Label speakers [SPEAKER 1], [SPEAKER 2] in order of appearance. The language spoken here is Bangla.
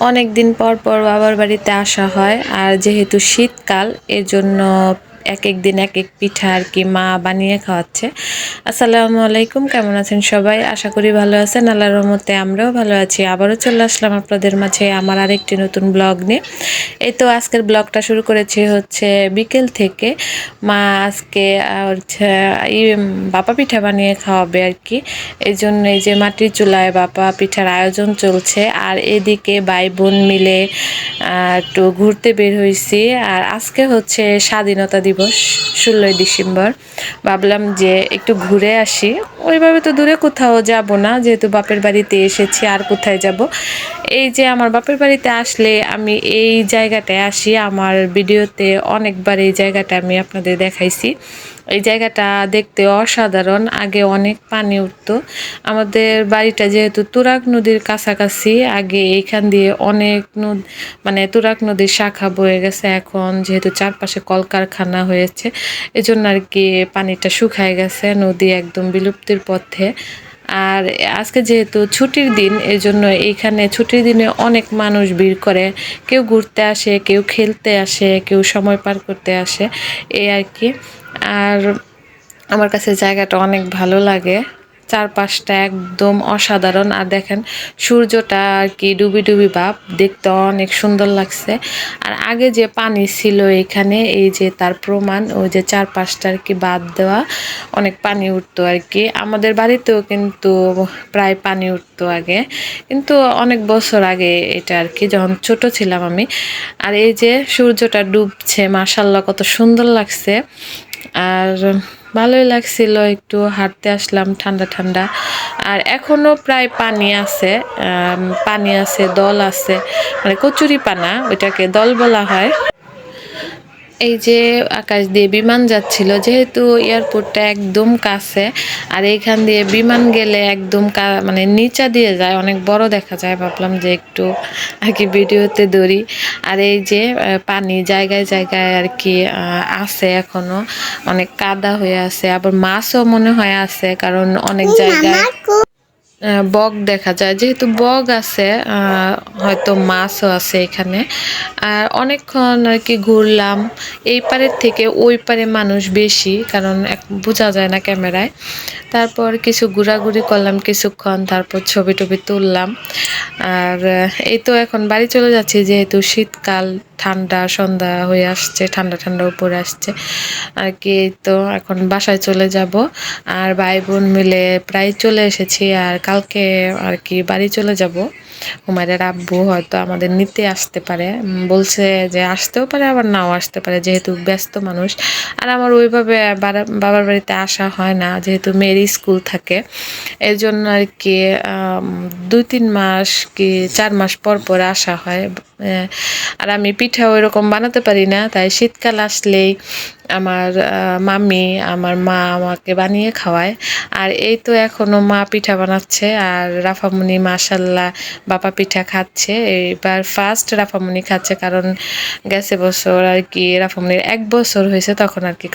[SPEAKER 1] অনেক দিন পর পর বাবার বাড়িতে আসা হয়। আর যেহেতু শীতকাল এজন্য জন্য এক এক দিন এক এক পিঠা আর কি মা বানিয়ে খাওয়াচ্ছে। আসসালামু আলাইকুম, কেমন আছেন সবাই? আশা করি ভালো আছেন। আল্লাহর রহমতে আমরাও ভালো আছি। আবারও চলে আসলাম আপনাদের মাঝে আমার আরেকটি নতুন ব্লগ নিয়ে। এই তো আজকের ব্লগটা শুরু করেছি হচ্ছে বিকেল থেকে। মা আজকে হচ্ছে এই বাপা পিঠা বানিয়ে খাওয়াবে আর কি। এই জন্য এই যে মাটির চুলায় বাপা পিঠার আয়োজন চলছে। আর এদিকে ভাই বোন মিলে একটু ঘুরতে বের হয়েছি। আর আজকে হচ্ছে স্বাধীনতা দিবস। ষোলোই ডিসেম্বর। ভাবলাম যে একটু ঘুরে আসি। ওইভাবে তো দূরে কোথাও যাব না, যেহেতু বাপের বাড়িতে এসেছি, আর কোথায় যাব? এই যে আমার বাপের বাড়িতে আসলে আমি এই জায়গাটায় আসি। আমার ভিডিওতে অনেকবার এই জায়গাটা আমি আপনাদের দেখাইছি। এই জায়গাটা দেখতে অসাধারণ, আগে অনেক পানি উঠতো। আমাদের বাড়িটা যেহেতু তুরাক নদীর কাছাকাছি, আগে এইখান দিয়ে অনেক নদ মানে তুরাক নদীর শাখা বয়ে গেছে। এখন যেহেতু চারপাশে কলকারখানা হয়েছে, এজন্য আর কি পানিটা শুকায় গেছে, নদী একদম বিলুপ্তির পথে। আর আজকে যেহেতু ছুটির দিন, এই জন্য এইখানে ছুটির দিনে অনেক মানুষ ভিড় করে। কেউ ঘুরতে আসে, কেউ খেলতে আসে, কেউ সময় পার করতে আসে, এই আর কি। আর আমার কাছে জায়গাটা অনেক ভালো লাগে। চারপাশটা একদম অসাধারণ। আর দেখেন, সূর্যটা আর কি ডুবি ডুবি ভাব, দেখতে অনেক সুন্দর লাগছে। আর আগে যে পানি ছিল এখানে, এই যে তার প্রমাণ, ওই যে চারপাশটা আর কি বাদ দেওয়া, অনেক পানি উঠতো আর কি। আমাদের বাড়িতেও কিন্তু প্রায় পানি উঠতো আগে। কিন্তু অনেক বছর আগে এটা আর কি, যখন ছোট ছিলাম আমি। আর এই যে সূর্যটা ডুবছে মাসাল্লাহ কত সুন্দর লাগছে। আর ভালোই লাগছিল, একটু হাঁটতে আসলাম ঠান্ডা ঠান্ডা। আর এখনও প্রায় পানি আছে পানি আছে, দল আছে মানে কচুরি পানা, ওইটাকে দল বলা হয়। এই যে আকাশ দিয়ে বিমান যাচ্ছিল, যেহেতু এয়ারপোর্টটা একদম কাছে, আর এইখান দিয়ে বিমান গেলে একদম মানে নিচা দিয়ে যায়, অনেক বড় দেখা যায়। ভাবলাম যে একটু আর কি ভিডিওতে দৌড়ি আর এই যে পানি জায়গায় জায়গায় আর কি আছে এখনও অনেক কাদা হয়ে আছে। আবার মাছও মনে হয় আছে কারণ অনেক জায়গায় বগ দেখা যায়। যেহেতু বগ আছে হয়তো মাছও আছে এখানে। আর অনেকক্ষণ আর কি ঘুরলাম। এই পারের থেকে ওই পারে মানুষ বেশি কারণ এক বোঝা যায় না ক্যামেরায়। তারপর কিছু ঘোরাঘুরি করলাম কিছুক্ষণ তারপর ছবি টবি তুললাম। আর এই তো এখন বাড়ি চলে যাচ্ছি যেহেতু শীতকাল, ঠান্ডা, সন্ধ্যা হয়ে আসছে, ঠান্ডা ঠান্ডা উপরে আসছে। আর কি তো এখন বাসায় চলে যাব। আর ভাই বোন মিলে প্রায় চলে এসেছি আর কালকে আর কি বাড়ি চলে যাব। হুমায়রার আব্বু হয়তো আমাদের নিতে আসতে পারে। বলছে যে আসতেও পারে, আবার নাও আসতে পারে, যেহেতু ব্যস্ত মানুষ। আর আমার ওইভাবে বাবার বাড়িতে আসা হয় না, যেহেতু মেয়ের স্কুল থাকে। এর জন্য আর কি দুই, তিন মাস কি চার মাস পর পর আসা হয় আর আমি পিঠা ওইরকম বানাতে পারি না, তাই শীতকাল আসলেই আমার মামি, আমার মা আমাকে বানিয়ে খাওয়ায়। আর এই তো এখনও মা পিঠা বানাচ্ছে, আর রাফামণি মাসাল্লাহ বাপা পিঠা খাচ্ছে। এবার ফার্স্ট রাফামণি খাচ্ছে, কারণ গেছে বছর আর কি রাফামণির এক বছর হয়েছে তখন আর কি